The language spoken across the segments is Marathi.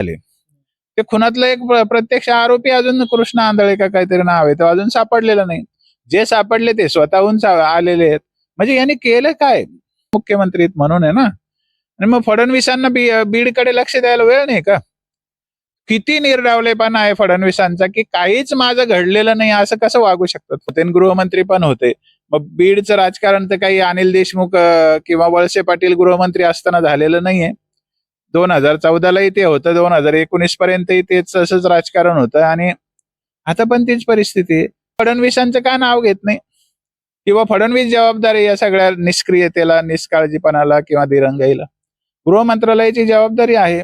झाले. ते खुनातलं एक प्रत्यक्ष आरोपी अजून कृष्ण आंधळे का काहीतरी नाव आहे तो अजून सापडलेलं नाही. जे सापडले ते स्वतःहून आलेले आहेत. म्हणजे यांनी केलं काय? मुख्यमंत्री म्हणून आहे ना? आणि मग फडणवीसांना बी बीडकडे लक्ष द्यायला वेळ नाही का? किती निर्डावलेपणा आहे फडणवीसांचा की काहीच माझं घडलेलं नाही असं कसं वागू शकतात? ते गृहमंत्री पण होते. मग बीडचं राजकारण तर काही अनिल देशमुख किंवा वळसे पाटील गृहमंत्री असताना झालेलं नाहीये. दोन हजार चौदालाही ते होतं दोन हजार एकोणीस पर्यंतही तेच असंच राजकारण होतं आणि आता पण तीच परिस्थिती आहे. फडणवीसांचं का नाव घेत नाही? किंवा फडणवीस जबाबदार आहे या सगळ्या निष्क्रियतेला निष्काळजीपणाला किंवा दिरंगाईला? गृह मंत्रालयाची जबाबदारी आहे.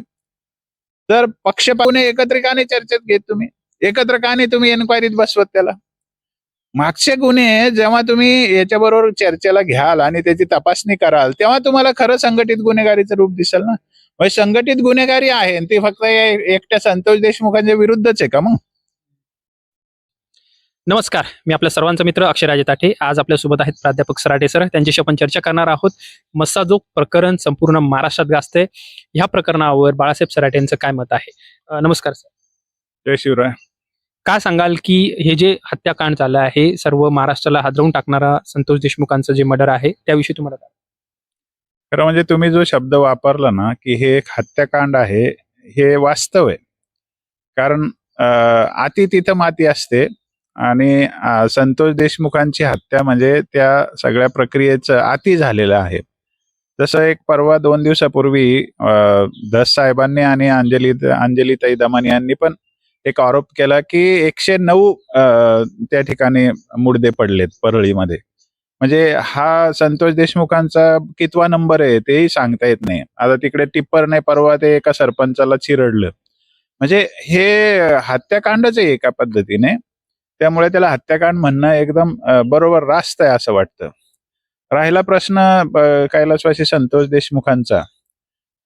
तर पक्ष पाहुणे एकत्र चर्चेत घेत तुम्ही? एकत्र का नाही तुम्ही एन्क्वायरीत बसवत त्याला? मागचे गुन्हे जेव्हा तुम्ही याच्याबरोबर चर्चेला घ्याल आणि त्याची तपासणी कराल तेव्हा तुम्हाला खरं संघटित गुन्हेगारीचं रूप दिसेल ना? म्हणजे संघटित गुन्हेगारी आहे आणि ती फक्त एकट्या संतोष देशमुखांच्या विरुद्धच आहे का मग? नमस्कार मी आपल्या सर्वांचा मित्र अक्षयराजे ताठे. आज आपल्यासोबत आहेत प्राध्यापक सराटे सर. त्यांच्याशी आपण चर्चा करणार आहोत. मस्साजोग प्रकरण संपूर्ण महाराष्ट्रात गाजते ह्या प्रकरणावर बाळासाहेब सराटे यांचं काय मत आहे? नमस्कार सर. जय शिवराय. काय सांगाल की हे जे हत्याकांड झालं आहे सर्व महाराष्ट्राला हादरवून टाकणारा संतोष देशमुखांचं जे मर्डर आहे त्याविषयी तुम्हाला खरं म्हणजे तुम्ही जो शब्द वापरला ना की हे एक हत्याकांड आहे हे वास्तव आहे. कारण अं, अति तिथं माती असते आणि संतोष देशमुखांची हत्या म्हणजे त्या सगळ्या प्रक्रियेचं अति झालेलं आहे. जसं एक परवा दोन दिवसापूर्वी दस साहेबांनी आणि अंजली अंजलीताई दमानी यांनी पण एक आरोप केला की एकशे नऊ त्या ठिकाणी मुडदे पडलेत परळीमध्ये. म्हणजे हा संतोष देशमुखांचा कितवा नंबर आहे तेही सांगता येत नाही. आता तिकडे टिप्पर नाही परवा ते एका सरपंचाला चिरडलं. म्हणजे हे हत्याकांडच आहे एका पद्धतीने. त्यामुळे त्याला हत्याकांड म्हणणं एकदम बरोबर रास्त आहे असं वाटतं. राहिला प्रश्न कैलासवासी संतोष देशमुखांचा.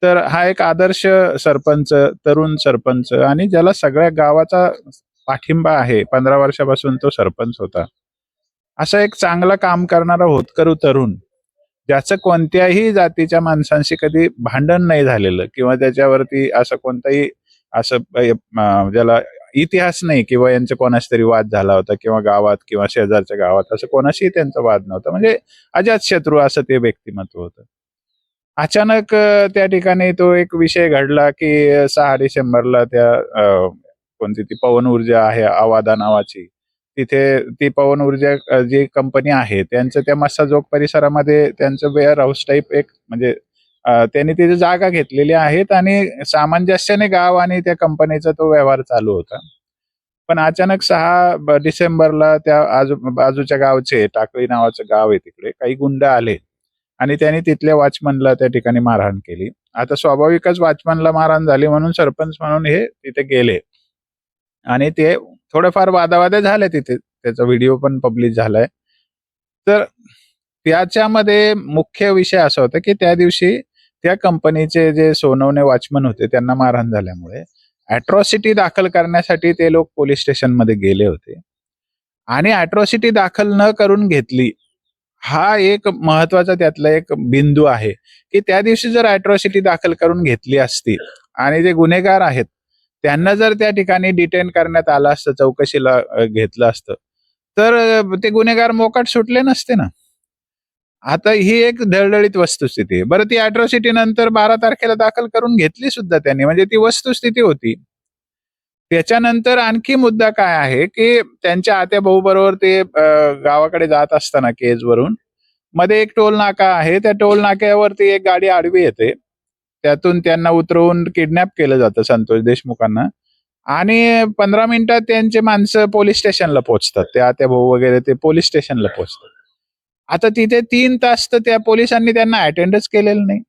तर हा एक आदर्श सरपंच तरुण सरपंच आणि ज्याला सगळ्या गावाचा पाठिंबा आहे पंधरा वर्षापासून तो सरपंच होता. असा एक चांगला काम करणारा होतकरू तरुण ज्याचं कोणत्याही जातीच्या माणसांशी कधी भांडण नाही झालेलं किंवा त्याच्यावरती असं कोणताही असं ज्याला इतिहास नाही किंवा यांचा कोणाशी तरी वाद झाला होता किंवा गावात किंवा शेजारच्या गावात असं कोणाशीही त्यांचा वाद नव्हता. म्हणजे अजात शत्रू असं ते व्यक्तिमत्व होतं. अचानक त्या ठिकाणी तो एक विषय घडला की सहा डिसेंबरला त्या कोणती ती पवन ऊर्जा आहे आवादा नावाची तिथे ती पवन ऊर्जा जी कंपनी आहे त्यांचं त्या मस्साजोग परिसरामध्ये त्यांचं वेअर हाऊस टाईप एक म्हणजे त्यांनी तिथे जागा घेतलेली आहेत आणि सामंजस्याने गाव आणि त्या कंपनीचा तो व्यवहार चालू होता. पण अचानक सहा डिसेंबरला त्या आजू बाजूच्या गावचे टाकळी नावाचं गाव आहे तिकडे काही गुंड आले आणि त्यांनी तिथल्या वॉचमनला त्या ठिकाणी मारहाण केली. आता स्वाभाविकच वॉचमनला मारहाण झाली म्हणून सरपंच म्हणून हे तिथे गेले. आणि ते थोडंफार वादावादे झाले तिथे. त्याचा व्हिडिओ पण पब्लिश झालाय. तर त्याच्यामध्ये मुख्य विषय असा होता की त्या दिवशी त्या कंपनीचे जे सोनवणे वॉचमन होते त्यांना मारहाण झाल्यामुळे अॅट्रॉसिटी दाखल करण्यासाठी ते लोक पोलीस स्टेशनमध्ये गेले होते. आणि अॅट्रॉसिटी दाखल न करून घेतली हा एक महत्त्वाचा त्यातला एक बिंदू आहे की त्या दिवशी जर अॅट्रॉसिटी दाखल करून घेतली असती आणि जे गुन्हेगार आहेत त्यांना जर त्या ठिकाणी डिटेन करण्यात आलं असतं चौकशीला घेतलं असतं तर ते गुन्हेगार मोकाट सुटले नसते ना. आता ही एक दळदळीत वस्तुस्थिती आहे. बरं ती अॅट्रॉसिटी नंतर बारा तारखेला दाखल करून घेतली सुद्धा त्यांनी. म्हणजे ती वस्तुस्थिती होती. त्याच्यानंतर आणखी मुद्दा काय आहे की त्यांच्या आत्या भाऊ बरोबर ते गावाकडे जात असताना केजवरून मध्ये एक टोल नाका आहे. त्या टोल नाक्यावरती एक गाडी आडवी येते. त्यातून त्यांना उतरवून किडनॅप केलं जातं संतोष देशमुखांना. आणि पंधरा मिनिटात त्यांचे माणसं पोलीस स्टेशनला पोहोचतात. त्या आत्या भाऊ वगैरे ते पोलीस स्टेशनला पोहोचतात. आता तिथे तीन तास तर त्या पोलिसांनी त्यांना अटेंडच केलेलं नाही.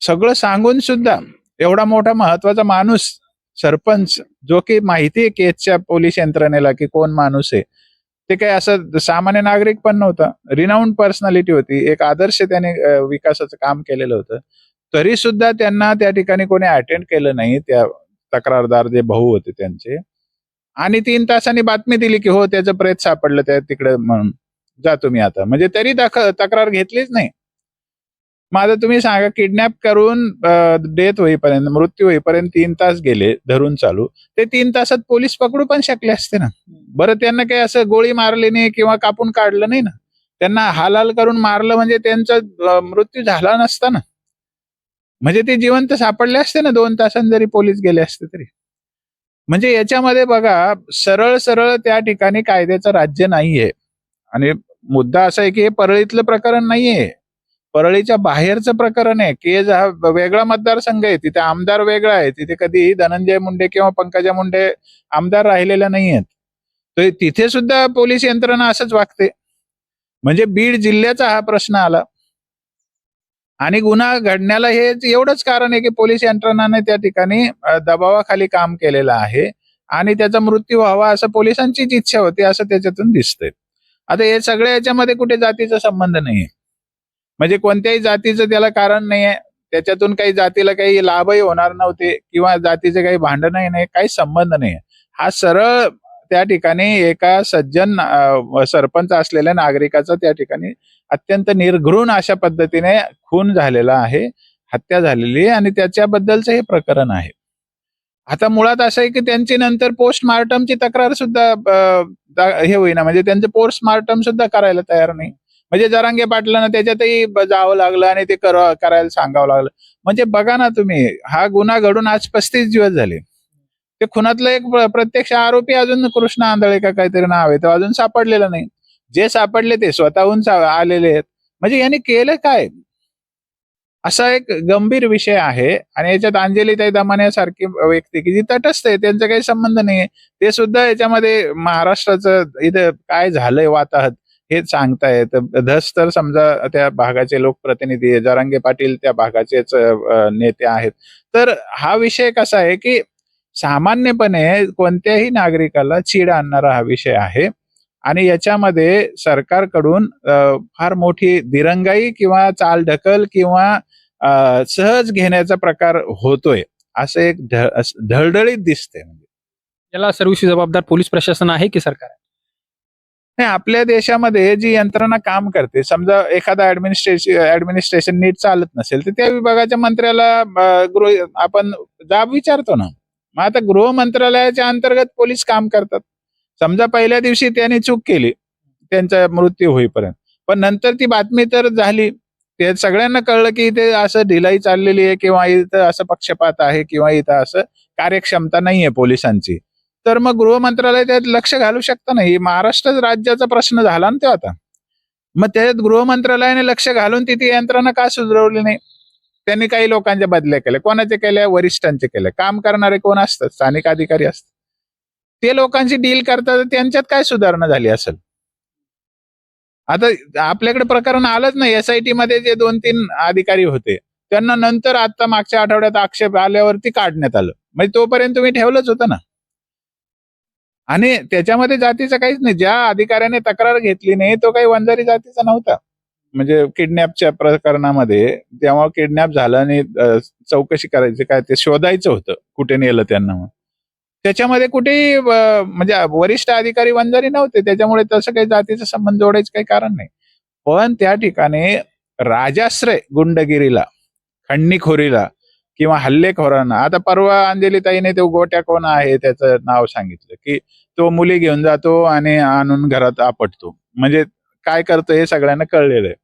सगळं सांगून सुद्धा एवढा मोठा महत्त्वाचा माणूस सरपंच जो की माहिती आहे केसच्या पोलीस यंत्रणेला की कोण माणूस आहे. ते काही असं सामान्य नागरिक पण नव्हता. रिनाऊंड पर्सनॅलिटी होती. एक आदर्श त्याने विकासाचं काम केलेलं होतं. तरी सुद्धा त्यांना त्या ठिकाणी कोणी अटेंड केलं नाही. त्या तक्रारदार जे भाऊ होते त्यांचे. आणि तीन तासांनी बातमी दिली की हो त्याचं प्रेत सापडलं त्या तिकडे म्हणून. जा तुम्ही आता. म्हणजे तरी दाख- तक्रार घेतलीच नाही. माझं तुम्ही सांगा किडनॅप करून डेथ होईपर्यंत मृत्यू होईपर्यंत तीन तास गेले धरून चालू. ते तीन तासात पोलीस पकडू पण शकले असते ना. बरं त्यांना काही असं गोळी मारली नाही किंवा कापून काढलं नाही ना. त्यांना हालाल करून मारलं म्हणजे त्यांचा मृत्यू झाला नसता ना. म्हणजे ते जिवंत सापडले असते ना दोन तासांनी जरी पोलीस गेले असते तरी. म्हणजे याच्यामध्ये बघा सरळ सरळ त्या ठिकाणी कायद्याचं राज्य नाहीये. आणि मुद्दा असा आहे की हे परळीतलं प्रकरण नाहीये. परळीच्या बाहेरचं प्रकरण आहे केज हा वेगळा मतदारसंघ आहे तिथे आमदार वेगळा आहे तिथे कधी धनंजय मुंडे किंवा पंकजा मुंडे आमदार राहिलेल्या नाही आहेत तर तिथे सुद्धा पोलीस यंत्रणा असंच वागते. म्हणजे बीड जिल्ह्याचा हा प्रश्न आला. आणि गुन्हा घडण्याला हे एवढंच कारण आहे की पोलीस यंत्रणाने त्या ठिकाणी दबावाखाली काम केलेलं आहे. आणि त्याचा मृत्यू व्हावा असं पोलिसांचीच इच्छा होती असं त्याच्यातून दिसतंय. आता हे सगळ्या याच्यामध्ये कुठे जातीचा संबंध नाहीये. म्हणजे कोणत्याही जातीचं त्याला कारण नाहीये. त्याच्यातून काही जातीला काही लाभही होणार नव्हते किंवा जातीचे काही भांडणही नाही काही संबंध नाही हा सरळ त्या ठिकाणी एका सज्जन सरपंच असलेल्या नागरिकाचा त्या ठिकाणी अत्यंत निर्घृण अशा पद्धतीने खून झालेला आहे हत्या झालेली आहे आणि त्याच्याबद्दलचं हे प्रकरण आहे. आता मुळात असं आहे की त्यांची नंतर पोस्टमार्टमची तक्रार सुद्धा हे होईना. म्हणजे त्यांचं पोस्टमार्टम सुद्धा करायला तयार नाही. म्हणजे जरांगे पाटलांना त्याच्यातही जावं लागलं आणि ते कर- करायला सांगावं लागलं. म्हणजे बघा ना तुम्ही हा गुन्हा घडून आज पस्तीस दिवस झाले. ते खुनातलं एक प्रत्यक्ष आरोपी अजून कृष्ण आंधळे का काहीतरी नाव आहे तो अजून सापडलेलं नाही. जे सापडले ते स्वतःहून आलेले आहेत. म्हणजे यांनी केलं काय? असा एक गंभीर विषय आहे आणि याच्यात अंजलीताई दमान्यासारखी व्यक्ती की जी तटस्थ आहे त्यांचा काही संबंध नाही ते सुद्धा याच्यामध्ये महाराष्ट्राचं इथं काय झालंय वाताहत हे येतं धस तर समजा त्या भागाचे लोकप्रतिनिधी जरांगे पाटील त्या भागाचेच नेते आहेत. तर हा विषय कसा आहे की सामान्यपणे कोणत्याही नागरिकाला चीड आणणारा हा विषय आहे आणि याच्यामध्ये सरकारकडून फार मोठी दिरंगाई किंवा चालढकल किंवा सहज घेण्याचा प्रकार होतोय असं एक ढळढळीत दिसते म्हणजे याला सर्वस्वी जबाबदार पोलीस प्रशासन आहे की सरकार? आहे? नाही आपल्या देशामध्ये जी यंत्रणा काम करते समजा एखादा ऍडमिनिस्ट्रेशन ऍडमिनिस्ट्रेशन नीट चालत नसेल तर त्या विभागाच्या मंत्र्याला गृह आपण जाब विचारतो ना. मग आता गृह मंत्रालयाच्या अंतर्गत पोलीस काम करतात. समजा पहिल्या दिवशी त्यांनी चूक केली त्यांचा मृत्यू होईपर्यंत. पण नंतर ती बातमी तर झाली. ते सगळ्यांना कळलं की इथे असं ढिलाई चाललेली आहे किंवा इथं असं पक्षपात आहे किंवा इथं असं कार्यक्षमता नाहीये पोलिसांची. तर मग गृह मंत्रालय त्यात लक्ष घालू शकतं ना हे महाराष्ट्र राज्याचा प्रश्न झाला ना तो आता. मग त्याच्यात गृह मंत्रालयाने लक्ष घालून तिथे यंत्रणा का सुधारवली नाही? त्यांनी काही लोकांच्या बदल्या केल्या कोणाचे केल्या वरिष्ठांचे केले. काम करणारे कोण असतात? स्थानिक अधिकारी असतात. ते लोकांशी डील करतात त्यांच्यात काय सुधारणा झाली असेल? आता आपल्याकडे प्रकरण आलंच नाही. एसआयटी मध्ये जे दोन तीन अधिकारी होते त्यांना नंतर आता मागच्या आठवड्यात आक्षेप आल्यावरती काढण्यात आलं. म्हणजे तोपर्यंत तुम्ही ठेवलंच होतं ना. आणि त्याच्यामध्ये जातीचं काहीच नाही. ज्या अधिकाऱ्याने तक्रार घेतली नाही तो काही वंजारी जातीचा नव्हता. म्हणजे किडनॅपच्या प्रकरणामध्ये तेव्हा किडनॅप झालं आणि चौकशी करायची काय ते शोधायचं होतं कुठे नेलं त्यांना मग त्याच्यामध्ये कुठेही म्हणजे वरिष्ठ अधिकारी वंजारी नव्हते. त्याच्यामुळे तसं काही जातीचा संबंध जोडायचं काही कारण नाही. पण त्या ठिकाणी राजाश्रय गुंडगिरीला खंडणीखोरीला किंवा हल्लेखोरांना. आता परवा अंजलीताईने तो गोट्या कोण आहे त्याचं नाव सांगितलं की तो मुली घेऊन जातो आणि आणून घरात आपटतो. म्हणजे काय करतो हे सगळ्यांना कळलेलं आहे.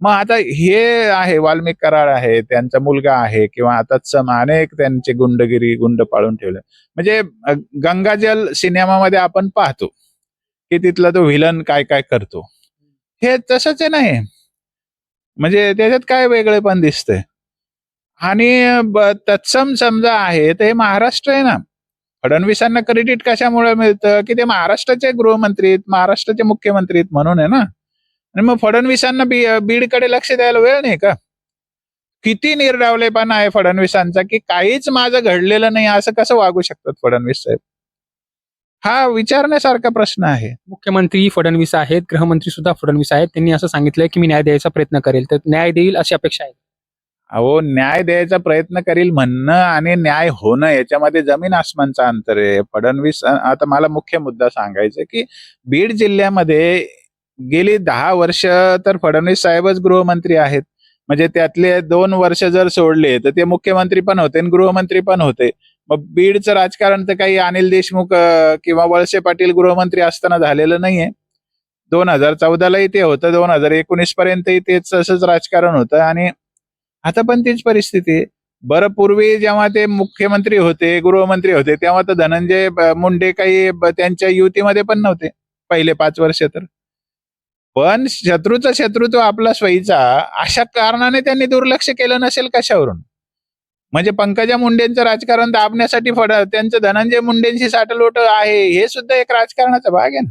मग आता हे आहे वाल्मिक कराड आहे त्यांचा मुलगा आहे किंवा आता सम अनेक त्यांचे गुंडगिरी गुंड पाळून ठेवले. म्हणजे गंगाजल सिनेमामध्ये आपण पाहतो की तिथला तो व्हिलन काय काय करतो. हे तसंच आहे नाही म्हणजे त्याच्यात काय वेगळे पण दिसतंय. आणि तत्सम समजा आहे तर हे महाराष्ट्र आहे ना. फडणवीसांना क्रेडिट कशामुळे मिळतं? की ते महाराष्ट्राचे गृहमंत्री आहेत महाराष्ट्राचे मुख्यमंत्री आहेत म्हणून आहे ना. आणि मग फडणवीसांना बी बीडकडे लक्ष द्यायला वेळ नाही का? किती निर्डावलेपणा आहे फडणवीसांचा की काहीच माझं घडलेलं नाही असं कसं वागू शकतात फडणवीस साहेब? हा विचारण्यासारखा प्रश्न आहे. मुख्यमंत्री फडणवीस आहेत गृहमंत्री सुद्धा फडणवीस आहेत. त्यांनी असं सांगितलंय की मी न्याय द्यायचा प्रयत्न करेल. तर न्याय देईल अशी अपेक्षा आहे. अहो न्याय द्यायचा प्रयत्न करील म्हणणं आणि न्याय होणं याच्यामध्ये जमीन आसमानचा अंतर आहे. फडणवीस आता मला मुख्य मुद्दा सांगायचा आहे की बीड जिल्ह्यामध्ये गेली दहा वर्ष तर फडणवीस साहेबच गृहमंत्री आहेत. म्हणजे त्यातले दोन वर्ष जर सोडले तर ते मुख्यमंत्री पण होते आणि गृहमंत्री पण होते. मग बीडचं राजकारण तर काही अनिल देशमुख किंवा वळसे पाटील गृहमंत्री असताना झालेलं नाहीये. दोन हजार चौदालाही ते होतं दोन हजार एकोणीस पर्यंतही तेच तसंच राजकारण होतं आणि आता पण तीच परिस्थिती बरं पूर्वी जेव्हा ते मुख्यमंत्री होते गृहमंत्री होते तेव्हा तर धनंजय मुंडे काही त्यांच्या युतीमध्ये पण नव्हते पहिले पाच वर्ष तर. पण शत्रूचा शत्रुत्व आपला स्वयीचा अशा कारणाने त्यांनी दुर्लक्ष केलं नसेल कशावरून? म्हणजे पंकजा मुंडेंचं राजकारण दाबण्यासाठी फड त्यांचं धनंजय मुंडेंशी साठलोट आहे हे सुद्धा एक राजकारणाचा भाग आहे ना?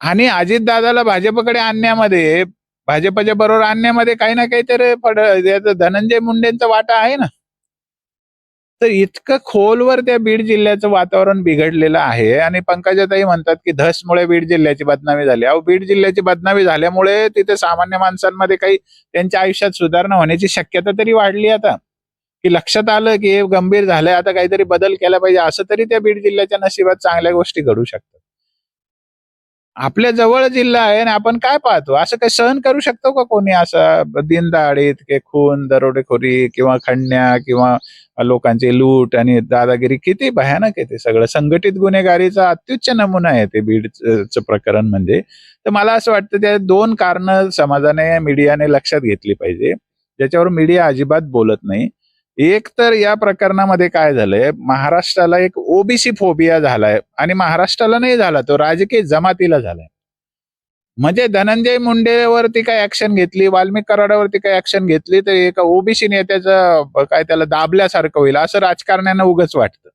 आणि अजितदादाला भाजपकडे आणण्यामध्ये भाजपच्या बरोबर आणण्यामध्ये काही ना काहीतरी फड धनंजय मुंडेंचा वाटा आहे ना. तर इतकं खोलवर त्या बीड जिल्ह्याचं वातावरण बिघडलेलं आहे आणि पंकजाताई म्हणतात की धसमुळे बीड जिल्ह्याची बदनामी झाली. अहो बीड जिल्ह्याची बदनामी झाल्यामुळे तिथे सामान्य माणसांमध्ये काही त्यांच्या आयुष्यात सुधारणा होण्याची शक्यता तरी वाढली आता. की लक्षात आलं की हे गंभीर झालंय आता काहीतरी बदल केला पाहिजे असं तरी त्या बीड जिल्ह्याच्या नशिबात चांगल्या गोष्टी घडू शकतात. आपल्या जवळ जिल्हा आहे आणि आपण काय पाहतो? असं काही सहन करू शकतो का कोणी असं दिनदाडीत के खून दरोडेखोरी किंवा खंडण्या किंवा लोकांची लूट आणि दादागिरी? किती भयानक आहे ते सगळं. संघटित गुन्हेगारीचा अत्युच्च नमुना आहे ते बीडचं प्रकरण म्हणजे. तर मला असं वाटतं त्या दोन कारण समाजाने मीडियाने लक्षात घेतली पाहिजे. ज्याच्यावर मीडिया अजिबात बोलत नाही. एक तर या प्रकरणामध्ये काय झालंय महाराष्ट्राला एक ओबीसी फोबिया झालाय आणि महाराष्ट्राला नाही झाला तो राजकीय जमातीला झालाय. म्हणजे धनंजय मुंडेवरती काय ऍक्शन घेतली वाल्मिक कराडावरती काय ऍक्शन घेतली तर एका ओबीसी नेत्याचं काय त्याला दाबल्यासारखं होईल असं राजकारण्यांना उगच वाटतं.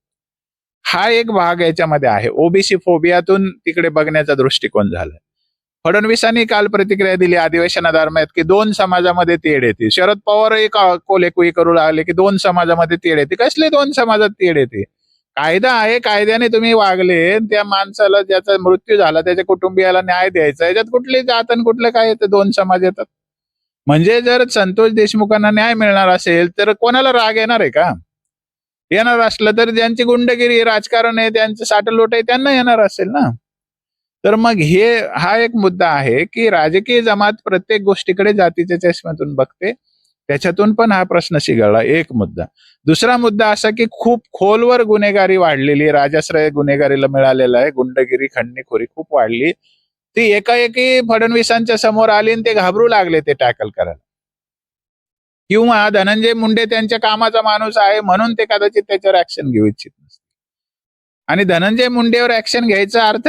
हा एक भाग याच्यामध्ये आहे. ओबीसी फोबियातून तिकडे बघण्याचा दृष्टिकोन झालाय. फडणवीसांनी काल प्रतिक्रिया दिली अधिवेशनादरम्यान की दोन समाजामध्ये तेढ येते. शरद पवार एक कोलेकुई करू लागले की दोन समाजामध्ये तेढ येते. कसले दोन समाजात तेढ येते? कायदा आहे कायद्याने तुम्ही वागले त्या माणसाला ज्याचा मृत्यू झाला त्याच्या कुटुंबियाला न्याय द्यायचा याच्यात कुठली जात आणि कुठले काय येतं? दोन समाज येतात. म्हणजे जर संतोष देशमुखांना न्याय मिळणार असेल तर कोणाला राग येणार आहे का? येणार असलं तर ज्यांची गुंडगिरी राजकारण आहे त्यांचं साठलोट आहे त्यांना येणार असेल ना? तर मग हे हा एक मुद्दा आहे की राजकीय जमात प्रत्येक गोष्टीकडे जातीच्या चष्म्यातून बघते. त्याच्यातून पण हा प्रश्न शिगळला एक मुद्दा. दुसरा मुद्दा असा की खूप खोलवर गुन्हेगारी वाढलेली राजाश्रय गुन्हेगारीला मिळालेला आहे. गुंडगिरी खंडणीखोरी खूप वाढली. ती एकाएकी फडणवीसांच्या समोर आली आणि ते घाबरू लागले ते टॅकल करायला. किंवा धनंजय मुंडे त्यांच्या कामाचा माणूस आहे म्हणून ते कदाचित त्याच्यावर ऍक्शन घेऊ इच्छित नसते आणि धनंजय मुंडेवर ऍक्शन घ्यायचा अर्थ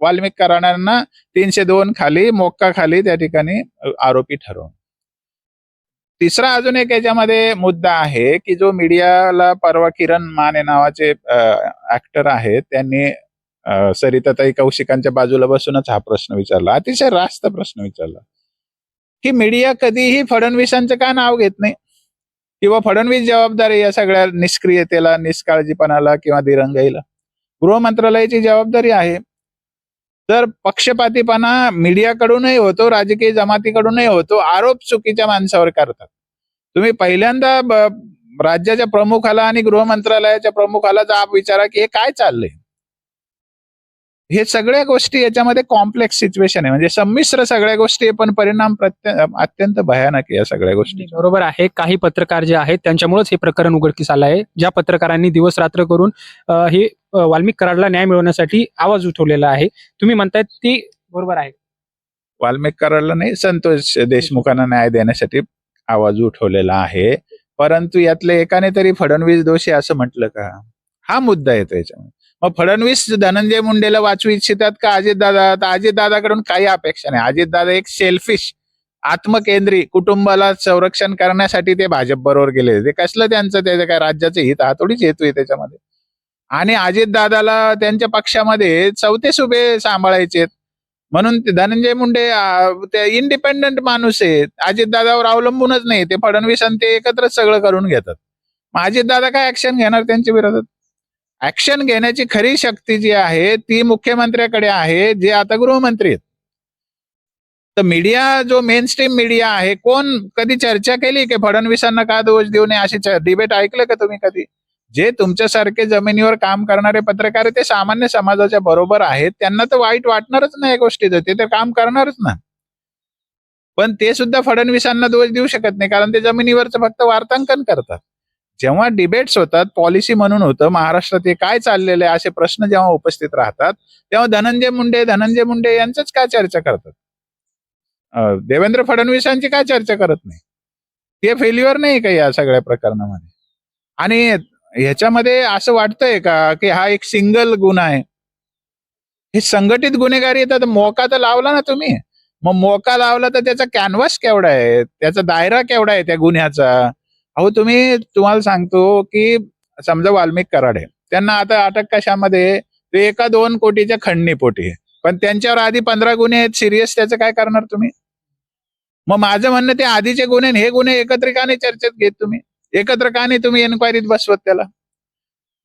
वाल्मिक कराडांना तीनशे दोन खाली मोक्का खाली त्या ठिकाणी आरोपी ठरवून. तिसरा अजून एक याच्यामध्ये मुद्दा आहे की जो मीडियाला परवा किरण माने नावाचे ऍक्टर आहेत त्यांनी सरिताताई कौशिकांच्या बाजूला बसूनच हा प्रश्न विचारला. अतिशय रास्त प्रश्न विचारला. की मीडिया कधीही फडणवीसांचं का नाव घेत नाही? किंवा फडणवीस जबाबदारी या सगळ्या निष्क्रियतेला निष्काळजीपणाला किंवा दिरंगाईला? गृह मंत्रालयाची जबाबदारी आहे. तर पक्षपातीपणा मीडियाकडूनही होतो राजकीय जमातीकडूनही होतो आरोप चुकीच्या माणसावर करतात. तुम्ही पहिल्यांदा राज्याच्या प्रमुखाला आणि गृह मंत्रालयाच्या प्रमुखाला जाब विचारा की हे काय चाललंय? हे सगळ्या गोष्टी याच्यामध्ये कॉम्प्लेक्स सिच्युएशन आहे. म्हणजे संमिश्र सगळ्या गोष्टी पण परिणाम अत्यंत भयानक आहे या सगळ्या गोष्टी. बरोबर आहे. काही पत्रकार जे आहेत त्यांच्यामुळेच हे प्रकरण उघडकीस आलं आहे. ज्या पत्रकारांनी दिवस रात्र करून हे वाल्मिक कराडला न्याय मिळवण्यासाठी आवाज उठवलेला आहे. तुम्ही म्हणतायत ती बरोबर आहे. वाल्मिक कराडला नाही संतोष देशमुखांना न्याय देण्यासाठी आवाज उठवलेला आहे. परंतु यातले एकाने तरी फडणवीस दोषी असं म्हटलं का? हा मुद्दा येतो याच्यामध्ये. मग फडणवीस धनंजय मुंडेला वाचू इच्छितात का अजितदादा? तर अजितदादाकडून काही अपेक्षा नाही. अजितदादा एक सेल्फिश आत्मकेंद्री कुटुंबाला संरक्षण करण्यासाठी ते भाजप बरोबर गेले ते कसलं त्यांचं त्याचं काय राज्याचं हित? हा थोडीच हेतू आहे त्याच्यामध्ये. आणि अजितदादाला त्यांच्या पक्षामध्ये चौथे सुभे सांभाळायचे म्हणून ते धनंजय मुंडे ते इंडिपेंडंट माणूस आहेत. अजितदादावर अवलंबूनच नाही. ते फडणवीस आणि ते एकत्रच सगळं करून घेतात. मग अजितदादा काय ऍक्शन घेणार त्यांच्या विरोधात? ऍक्शन घेण्याची खरी शक्ती जी आहे ती मुख्यमंत्र्याकडे आहे जे आता गृहमंत्री आहेत. तर मीडिया जो मेन स्ट्रीम मीडिया आहे कोण कधी चर्चा केली की फडणवीसांना का दोष देऊ नये अशी डिबेट ऐकलं का तुम्ही कधी? जे तुमच्यासारखे जमिनीवर काम करणारे पत्रकार ते सामान्य समाजाच्या बरोबर आहेत त्यांना तर वाईट वाटणारच नाही या गोष्टीचं ते तर काम करणारच ना. पण ते सुद्धा फडणवीसांना दोष देऊ शकत नाही कारण ते जमिनीवरचं फक्त वार्तांकन करतात. जेव्हा डिबेट्स होतात पॉलिसी म्हणून होतं महाराष्ट्रात हे काय चाललेलं आहे असे प्रश्न जेव्हा उपस्थित राहतात तेव्हा धनंजय मुंडे धनंजय मुंडे यांचंच काय चर्चा करतात? देवेंद्र फडणवीसांची काय चर्चा करत नाही? ते फेल्युअर नाही का या सगळ्या प्रकरणामध्ये? आणि ह्याच्यामध्ये असं वाटतंय का की हा एक सिंगल गुन्हा आहे? हे संघटित गुन्हेगारी येतात मोका तर लावला ना तुम्ही. मग मोका लावला तर त्याचा कॅनव्हास केवढा आहे? त्याचा दायरा केवढा आहे त्या गुन्ह्याचा? अहो तुम्ही तुम्हाला सांगतो की समजा वाल्मिक कराड आहे. त्यांना आता अटक कशामध्ये ते एका दोन कोटीच्या खंडणीपोटी आहे. पण त्यांच्यावर आधी पंधरा गुन्हे आहेत. सिरियस त्याचं काय करणार तुम्ही? मग माझं म्हणणं ते आधीचे गुन्हे हे गुन्हे एकत्र का नाही चर्चेत घेत तुम्ही. एकत्र का नाही तुम्ही एन्क्वायरीत बसवत त्याला?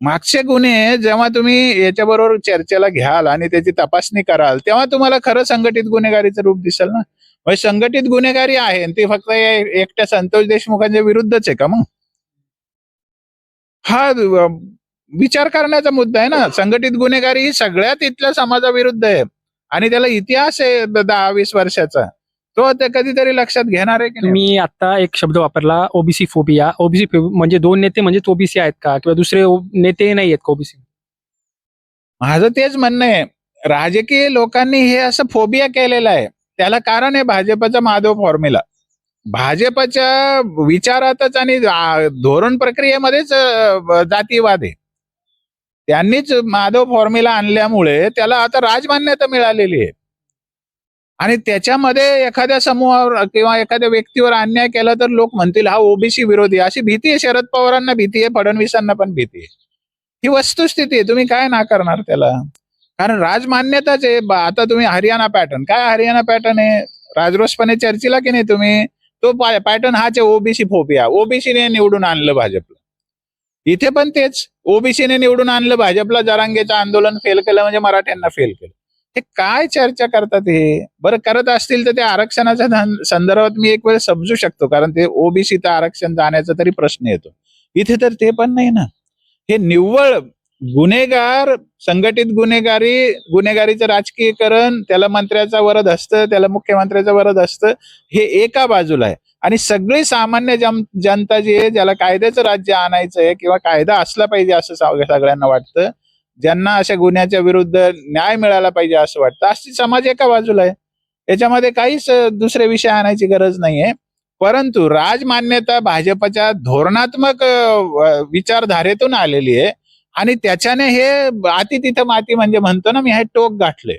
मागचे गुन्हे जेव्हा तुम्ही याच्याबरोबर चर्चेला घ्याल आणि त्याची तपासणी कराल तेव्हा तुम्हाला खरं संघटित गुन्हेगारीचं रूप दिसेल ना? संघटित गुन्हेगारी आहे आणि ती फक्त या एकट्या संतोष देशमुखांच्या विरुद्धच आहे का मग? हा विचार करण्याचा मुद्दा आहे ना. संघटित गुन्हेगारी ही सगळ्यात इथल्या समाजाविरुद्ध आहे. आणि त्याला इतिहास आहे दहा वीस वर्षाचा. तो ते कधीतरी लक्षात घेणार आहे की तुम्ही आता एक शब्द वापरला ओबीसी फोबिया. ओबीसी म्हणजे दोन नेते म्हणजे ओबीसी आहेत का? किंवा दुसरे नेते नाही आहेत का ओबीसी? माझं तेच म्हणणं आहे. राजकीय लोकांनी हे असं फोबिया केलेलं आहे. त्याला कारण आहे भाजपचा माधव फॉर्म्युला भाजपच्या विचारातच आणि धोरण प्रक्रियेमध्येच जातीवाद आहे. त्यांनीच माधव फॉर्म्युला आणल्यामुळे त्याला आता राजमान्यता मिळालेली आहे. आणि त्याच्यामध्ये एखाद्या समूहावर किंवा एखाद्या व्यक्तीवर अन्याय केला तर लोक म्हणतील हा ओबीसी विरोधी अशी भीती आहे. शरद पवारांना भीती आहे. फडणवीसांना पण भीती आहे. ही वस्तुस्थिती आहे. तुम्ही काय नाकारणार त्याला? कारण राजमान्यताच आहे. आता तुम्ही हरियाणा पॅटर्न काय हरियाणा पॅटर्न आहे? राजरोसपणे चर्चेला की नाही तुम्ही? तो पॅटर्न हाच आहे ओबीसी फोबिया ओबीसीने निवडून आणलं भाजपला. इथे पण तेच. ओबीसीने निवडून आणलं भाजपला. जरांगेचं आंदोलन फेल केलं म्हणजे मराठ्यांना फेल केलं. हे काय चर्चा करतात हे? बरं करत असतील तर त्या आरक्षणाच्या धन- संदर्भात मी एक वेळ समजू शकतो. कारण ते ओबीसी तर आरक्षण जाण्याचा तरी प्रश्न येतो. इथे तर ते पण नाही ना. हे निव्वळ गुन्हेगार संघटित गुन्हेगारी गुन्हेगारीचं राजकीयकरण त्याला मंत्र्याचा वरद असतं त्याला मुख्यमंत्र्याचा वरद असतं हे एका बाजूला आहे. आणि सगळी सामान्य जम जनता जी आहे ज्याला कायद्याचं राज्य आणायचं आहे किंवा कायदा असला पाहिजे असं सगळ्यांना वाटतं ज्यांना अशा गुन्ह्याच्या विरुद्ध न्याय मिळाला पाहिजे असं वाटतं. अशी समाज एका बाजूला आहे. याच्यामध्ये काहीच दुसरे विषय आणायची गरज नाहीये. परंतु राजमान्यता भाजपच्या धोरणात्मक विचारधारेतून आलेली आहे. आणि त्याच्याने हे आती तिथं माती म्हणजे म्हणतो ना मी हे टोक गाठले.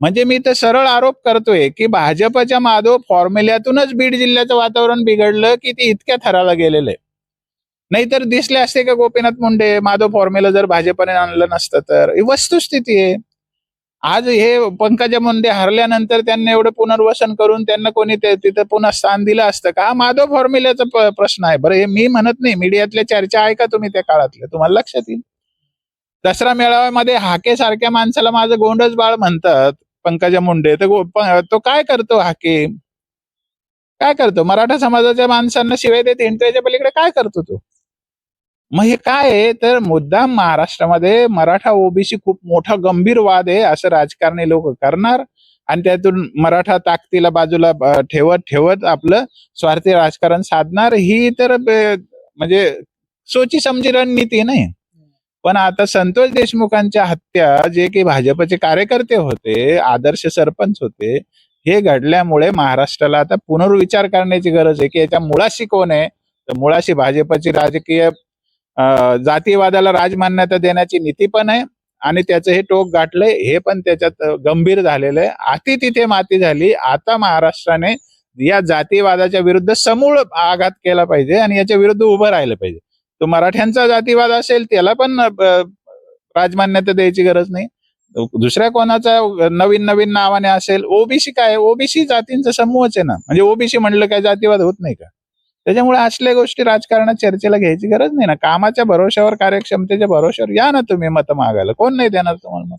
म्हणजे मी तर सरळ आरोप करतोय की भाजपच्या माधव फॉर्म्युल्यातूनच बीड जिल्ह्याचं वातावरण बिघडलं की ते इतक्या थराला गेलेलं. आहे नाहीतर दिसले असते का गोपीनाथ मुंडे? माधव फॉर्म्युला जर भाजपने आणलं नसतं तर. ही वस्तुस्थिती आहे. आज हे पंकजा मुंडे हरल्यानंतर त्यांना एवढं पुनर्वसन करून त्यांना कोणी ते- तिथं पुन्हा स्थान दिलं असतं का? हा माधव फॉर्म्युल्याचा प्रश्न आहे. बरं हे मी म्हणत नाही. मीडियातल्या चर्चा ऐका तुम्ही त्या काळातल्या? तुम्हाला लक्षात येईल. दसरा मेळाव्यामध्ये हाके सारख्या माणसाला माझं गोंडच बाळ म्हणतात. पंकजा मुंडे तर तो काय करतो हाके? काय करतो? मराठा समाजाच्या माणसांना शिवाय देत इंटरेच्या पलीकडे काय करतो तो? मग हे काय आहे? तर मुद्दाम महाराष्ट्रामध्ये मराठा ओबीसी खूप मोठा गंभीर वाद आहे असं राजकारणी लोक करणार. आणि त्यातून मराठा ताकदीला बाजूला ठेवत ठेवत आपलं स्वार्थी राजकारण साधणार. ही तर म्हणजे सोची समजी रणनीती नाही. पण आता संतोष देशमुखांच्या हत्या जे की भाजपचे कार्यकर्ते होते आदर्श सरपंच होते हे घडल्यामुळे महाराष्ट्राला आता पुनर्विचार करण्याची गरज आहे की याच्या मुळाशी कोण आहे? तर मुळाशी भाजपची राजकीय जातीवादाला राजमान्यता देण्याची नीती पण आहे आणि त्याचं हे टोक गाठलंय हे पण त्याच्यात गंभीर झालेलं आहे. आती तिथे माती झाली आता महाराष्ट्राने या जातीवादाच्या विरुद्ध समूळ आघात केला पाहिजे आणि याच्या विरुद्ध उभं राहिलं पाहिजे. तो मराठ्यांचा जातीवाद असेल त्याला पण राजमान्यता द्यायची गरज नाही. दुसऱ्या कोणाचा नवीन नवीन नावाने असेल ओबीसी काय? ओबीसी जातींचा समूहच आहे ना. म्हणजे ओबीसी म्हणलं काय जातीवाद होत नाही का? त्याच्यामुळे असल्या गोष्टी राजकारणात चर्चेला घ्यायची गरज नाही ना. कामाच्या भरोश्यावर कार्यक्षमतेच्या भरोश्यावर या ना तुम्ही मत मागायला. कोण नाही देणार तुम्हाला मत?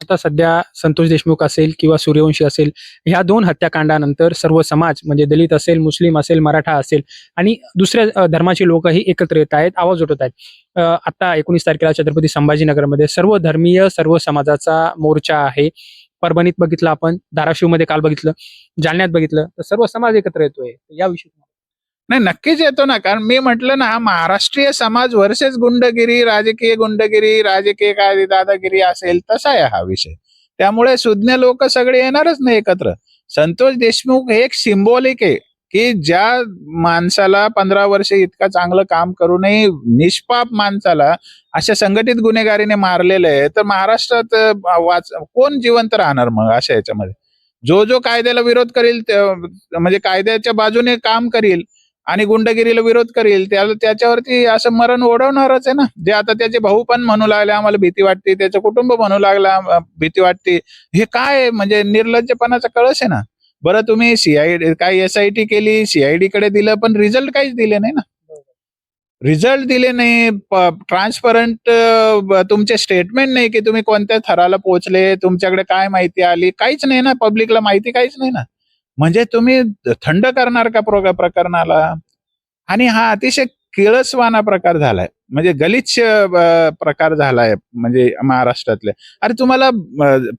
आता सध्या संतोष देशमुख असेल किंवा सूर्यवंशी असेल ह्या दोन हत्याकांडानंतर सर्व समाज म्हणजे दलित असेल मुस्लिम असेल मराठा असेल आणि दुसऱ्या धर्माचे लोकही एकत्र येत आहेत आवाज उठवत आहेत. आता एकोणीस तारखेला छत्रपती संभाजीनगरमध्ये सर्व धर्मीय सर्व समाजाचा मोर्चा आहे. परभणीत बघितलं आपण धाराशिवमध्ये काल बघितलं जालन्यात बघितलं तर सर्व समाज एकत्र येतोय. याविषयी नाही नक्कीच येतो ना. कारण मी म्हटलं ना महाराष्ट्रीय समाज वर्सेस गुंडगिरी राजकीय गुंडगिरी राजकीय काय दादागिरी असेल तसा आहे हा विषय. त्यामुळे सुज्ञ लोक सगळे येणारच नाही एकत्र. संतोष देशमुख हे एक सिम्बॉलिक आहे की ज्या माणसाला पंधरा वर्ष इतकं चांगलं काम करूनही निष्पाप माणसाला अशा संघटित गुन्हेगारीने मारलेलं आहे तर महाराष्ट्रात वाच कोण जिवंत राहणार मग अशा याच्यामध्ये? जो जो कायद्याला विरोध करील म्हणजे कायद्याच्या बाजूने काम करील आणि गुंडगिरीला विरोध करील त्याला त्याच्यावरती असं मरण ओढवणारच आहे ना. जे आता त्याचे भाऊ पण म्हणू लागले आम्हाला भीती वाटते त्याचं कुटुंब म्हणू लागला भीती वाटते. हे काय म्हणजे निर्लज्जपणाचा कळस आहे ना. बरं तुम्ही सीआयडी काय एस आय टी केली सीआयडी कडे दिलं पण रिझल्ट काहीच दिले नाही ना. रिझल्ट दिले नाही ट्रान्सपरंट तुमचे स्टेटमेंट नाही की तुम्ही कोणत्या थराला पोहोचले तुमच्याकडे काय माहिती आली काहीच नाही ना. पब्लिकला माहिती काहीच नाही ना. म्हणजे तुम्ही थंड करणार का प्रो- प्रकरणाला? आणि हा अतिशय किळसवाना प्रकार झालाय. म्हणजे गलिच्छ प्रकार झालाय म्हणजे महाराष्ट्रातले. अरे तुम्हाला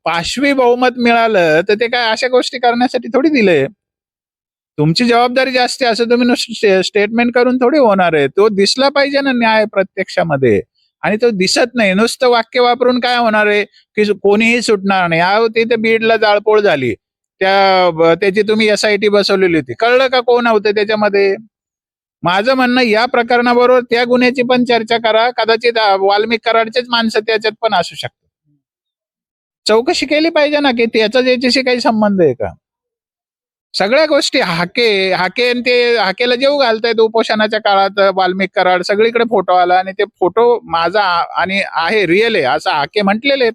पाशवी बहुमत मिळालं तर ते काय अशा गोष्टी करण्यासाठी थोडी दिलंय? तुमची जबाबदारी जास्त असं तुम्ही नुसतं स्टेटमेंट करून थोडी होणार आहे. तो दिसला पाहिजे ना न्याय प्रत्यक्षामध्ये. आणि तो दिसत नाही. नुसतं वाक्य वापरून काय होणार आहे? की कोणीही सुटणार नाही. आहो तिथे बीडला जाळपोळ झाली. त्या त्याची तुम्ही एस आय टी बसवलेली होती. कळलं का कोण होतं त्याच्यामध्ये? माझं म्हणणं या प्रकरणाबरोबर त्या गुन्ह्याची पण चर्चा करा. कदाचित वाल्मिक कराडचेच माणसं त्याच्यात पण असू शकतात. चौकशी केली पाहिजे ना की त्याचा याच्याशी काही संबंध आहे का? सगळ्या गोष्टी हाके हाके आणि ते हाकेला जेव घालतायत उपोषणाच्या काळात वाल्मिक कराड सगळीकडे फोटो आला आणि ते फोटो माझा आणि आहे रिअल आहे असं हाके म्हटलेले आहेत.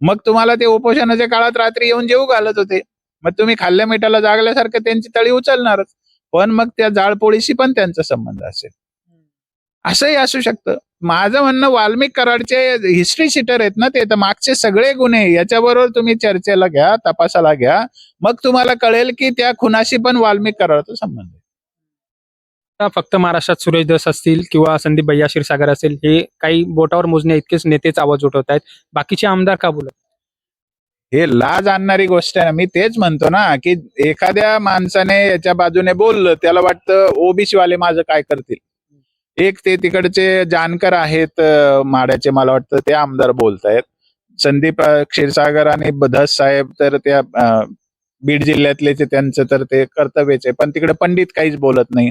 मग तुम्हाला ते उपोषणाच्या काळात रात्री येऊन जेव घालत होते. मग तुम्ही खाल्ल्या मिठाला जागल्यासारखं त्यांची तळी उचलणारच. पण मग त्या जाळपोळीशी पण त्यांचा संबंध असेल. असंही असू शकतं. माझं म्हणणं वाल्मिक कराडचे हिस्ट्री शीटर आहेत ना ते तर मागचे सगळे गुन्हे याच्याबरोबर तुम्ही चर्चेला घ्या तपासाला घ्या. मग तुम्हाला कळेल की त्या खुनाशी पण वाल्मिक कराडचा संबंध आहे. फक्त महाराष्ट्रात सुरेश दस असतील किंवा संदीप भैया क्षीरसागर असेल हे काही बोटावर मोजणे इतकेच नेतेच आवाज उठवत आहेत बाकीचे आमदार का बोलत? हे लाज आणणारी गोष्ट आहे ना. मी तेच म्हणतो ना की एखाद्या माणसाने याच्या बाजूने बोललं त्याला वाटतं ओबीसी वाले माझं काय करतील? एक ते तिकडचे जानकर आहेत माड्याचे मला वाटतं ते आमदार बोलतायत. संदीप क्षीरसागर आणि धस साहेब तर त्या बीड जिल्ह्यातले ते त्यांचं तर ते कर्तव्यच आहे. पण तिकडे पंडित काहीच बोलत नाही.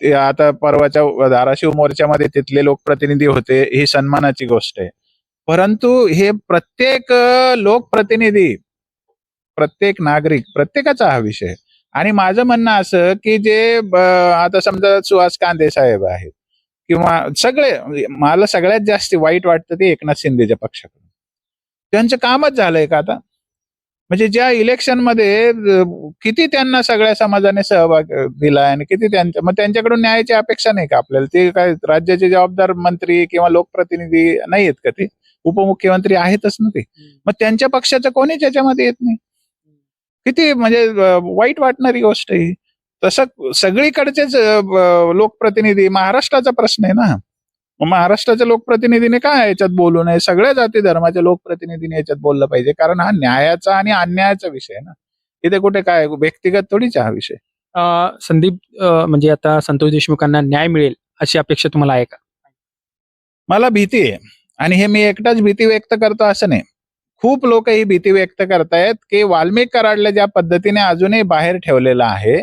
ते आता परवाच्या धाराशिव मोर्चामध्ये तिथले लोकप्रतिनिधी होते ही सन्मानाची गोष्ट आहे. परंतु हे प्रत्येक लोकप्रतिनिधी प्रत्येक नागरिक प्रत्येकाचा हा विषय आणि माझं म्हणणं असं की जे आता समजा सुहास कांदे साहेब आहेत किंवा सगळे म्हणजे मला सगळ्यात जास्त वाईट वाटतं ते एकनाथ शिंदेच्या पक्षाकडून. त्यांचं कामच झालंय का आता? म्हणजे ज्या इलेक्शनमध्ये किती त्यांना सगळ्या समाजाने सहभाग दिला आणि किती त्यांच्या मग त्यांच्याकडून न्यायाची अपेक्षा नाही का आपल्याला? ते काय राज्याचे जबाबदार मंत्री किंवा लोकप्रतिनिधी नाही आहेत का ते? उपमुख्यमंत्री आहेतच ना ते. मग त्यांच्या पक्षाचं कोणीच याच्यामध्ये येत नाही. किती म्हणजे वाईट वाटणारी गोष्ट आहे. तसं सगळीकडचेच लोकप्रतिनिधी महाराष्ट्राचा प्रश्न आहे ना. मग महाराष्ट्राच्या लोकप्रतिनिधीने काय याच्यात बोलू नये? सगळ्या जाती धर्माच्या लोकप्रतिनिधीने याच्यात बोललं पाहिजे. कारण हा न्यायाचा आणि अन्यायाचा विषय आहे ना. इथे कुठे काय? व्यक्तिगत थोडीच हा विषय. संदीप म्हणजे आता संतोष देशमुखांना न्याय मिळेल अशी अपेक्षा तुम्हाला आहे का? मला भीती आहे. आणि हे मी एकटाच भीती व्यक्त करतो असं नाही. खूप लोक ही भीती व्यक्त करतायत की वाल्मिक कराडला ज्या पद्धतीने अजूनही बाहेर ठेवलेलं आहे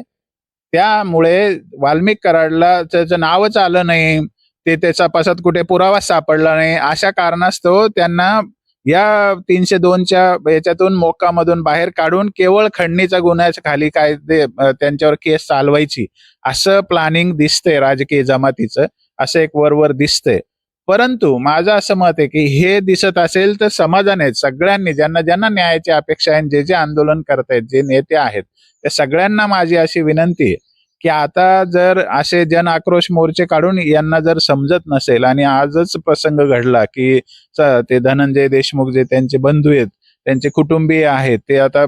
त्यामुळे वाल्मिक कराडला त्याचं नावच आलं नाही ते त्याचा तपासात कुठे पुरावा सापडला नाही अशा कारणास्तव त्यांना या तीनशे दोनच्या याच्यातून मोकामधून बाहेर काढून केवळ खंडणीचा गुन्ह्याच्या खाली काय ते त्यांच्यावर केस चालवायची असं प्लॅनिंग दिसतंय राजकीय जमातीचं असं एक वरवर दिसतंय. परंतु माझं असं मत आहे की हे दिसत असेल तर समाजाने सगळ्यांनी ज्यांना ज्यांना न्यायाची अपेक्षा आहे जे जे आंदोलन करतायत जे नेते आहेत त्या सगळ्यांना माझी अशी विनंती आहे की आता जर असे जन आक्रोश मोर्चे काढून यांना जर समजत नसेल आणि आजच प्रसंग घडला की ते धनंजय देशमुख जे त्यांचे बंधू आहेत त्यांचे कुटुंबीय आहेत ते आता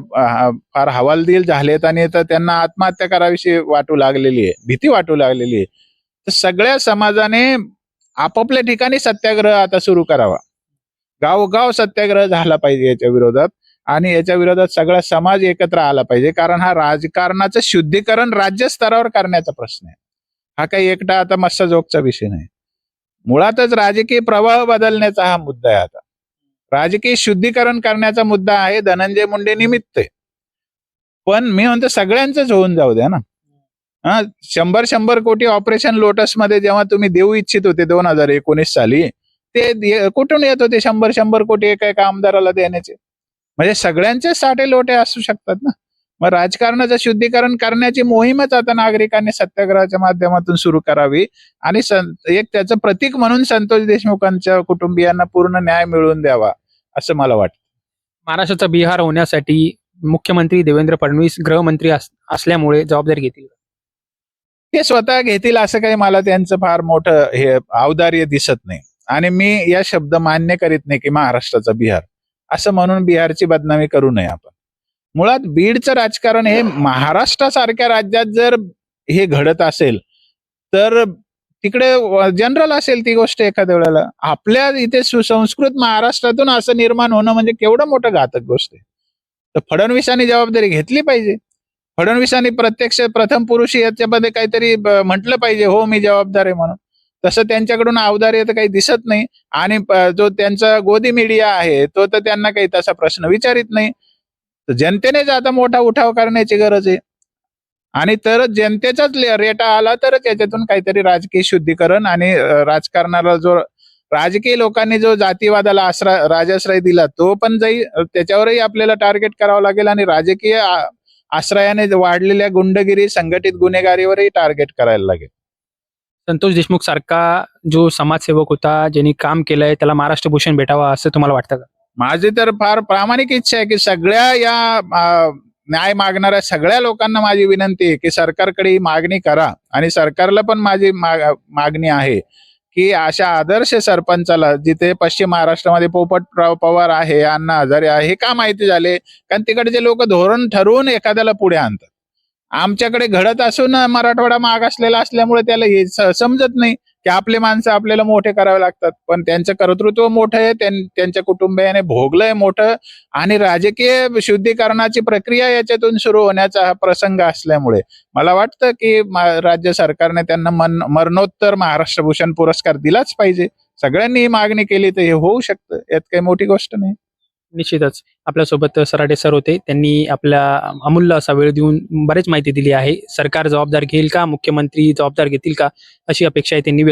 फार हवालदिल झालेत आणि आता त्यांना आत्महत्या करावीशी वाटू लागलेली आहे भीती वाटू लागलेली आहे. तर सगळ्या समाजाने आपापल्या ठिकाणी सत्याग्रह आता सुरू करावा. गावोगाव सत्याग्रह झाला पाहिजे याच्या विरोधात आणि याच्या विरोधात सगळा समाज एकत्र आला पाहिजे. कारण हा राजकारणाचं शुद्धीकरण राज्य स्तरावर करण्याचा प्रश्न आहे. हा काही एकटा आता मस्सजोगचा विषय नाही. मुळातच राजकीय प्रवाह बदलण्याचा हा मुद्दा आहे आता. राजकीय शुद्धीकरण करण्याचा मुद्दा आहे. धनंजय मुंडे निमित्त पण मी म्हणतो सगळ्यांचंच होऊन जाऊ द्या ना. हा शंभर शंभर कोटी ऑपरेशन लोटसमध्ये जेव्हा तुम्ही देऊ इच्छित होते दोन हजार एकोणीस साली ते कुठून येत होते शंभर शंभर कोटी एका एका आमदाराला देण्याचे? म्हणजे सगळ्यांचे साठे लोटे असू शकतात ना? मग राजकारणाचं शुद्धीकरण करण्याची मोहीमच आता नागरिकांनी सत्याग्रहाच्या माध्यमातून सुरू करावी आणि सं- एक त्याचं प्रतीक म्हणून संतोष देशमुखांच्या कुटुंबियांना पूर्ण न्याय मिळवून द्यावा असं मला वाटतं. महाराष्ट्राचा बिहार होण्यासाठी मुख्यमंत्री देवेंद्र फडणवीस गृहमंत्री असल्यामुळे जबाबदारी घेतील. ते स्वतः घेतील असं काही मला त्यांचं फार मोठं हे औदार्य दिसत नाही. आणि मी या शब्द मान्य करीत नाही की महाराष्ट्राचा बिहार. असं म्हणून बिहारची बदनामी करू नये आपण. मुळात बीडचं राजकारण हे महाराष्ट्रासारख्या राज्यात जर हे घडत असेल तर तिकडे जनरल असेल ती गोष्ट एखाद्या वेळेला. आपल्या इथे सुसंस्कृत महाराष्ट्रातून असं निर्माण होणं म्हणजे केवढं मोठं घातक गोष्ट आहे. तर फडणवीसांनी जबाबदारी घेतली पाहिजे. फडणवीसांनी प्रत्यक्ष प्रथम पुरुषी याच्यामध्ये काहीतरी म्हटलं पाहिजे हो मी जबाबदार आहे म्हणून. तसं त्यांच्याकडून अवधार्य तर काही दिसत नाही. आणि जो त्यांचा गोदी मीडिया आहे तो तर त्यांना काही तसा प्रश्न विचारित नाही. तर जनतेनेच आता मोठा उठाव करण्याची गरज आहे. आणि तरच जनतेचाच रेटा आला तरच याच्यातून काहीतरी राजकीय शुद्धीकरण आणि राजकारणाला जो राजकीय लोकांनी जो जातीवादाला आश्रय राजाश्रय दिला तो पण जाई त्याच्यावरही आपल्याला टार्गेट करावा लागेल आणि राजकीय आश्रयाने वाढलेल्या गुंडगिरी संघटित गुन्हेगारीवरही टार्गेट करायला लागेल. संतोष देशमुख सारखा जो समाजसेवक होता ज्यांनी काम केलंय त्याला महाराष्ट्र भूषण भेटावा असं तुम्हाला वाटतं का? माझी तर फार प्रामाणिक इच्छा आहे की सगळ्या या न्याय मागणाऱ्या सगळ्या लोकांना माझी विनंती आहे की सरकारकडे ही मागणी करा. आणि सरकारला पण माझी मागणी आहे. की अशा आदर्श सरपंचाला जिथे पश्चिम महाराष्ट्रामध्ये पोपटराव पवार आहे अण्णा हजारे आहे हे का माहिती झाले? कारण तिकडचे लोक धोरण ठरवून एखाद्याला पुढे आणतात. आमच्याकडे घडत असून मराठवाडा माग असलेला असल्यामुळे त्याला हे समजत नाही. की आपले माणसं आपल्याला मोठे करावे लागतात. पण त्यांचं कर्तृत्व मोठं आहे त्यांच्या कुटुंबियाने भोगलंय मोठं आणि राजकीय शुद्धीकरणाची प्रक्रिया याच्यातून सुरू होण्याचा हा प्रसंग असल्यामुळे मला वाटतं की राज्य सरकारने त्यांना मन मरणोत्तर महाराष्ट्र भूषण पुरस्कार दिलाच पाहिजे. सगळ्यांनी ही मागणी केली तर हे होऊ शकतं. यात काही मोठी गोष्ट नाही. निश्चितच आपल्यासोबत सराटे सर होते. त्यांनी आपल्या अमूल्य असा वेळ देऊन बरेच माहिती दिली आहे. सरकार जबाबदार घेईल का? मुख्यमंत्री जबाबदार घेतील का? अशी अपेक्षा आहे त्यांनी व्यक्त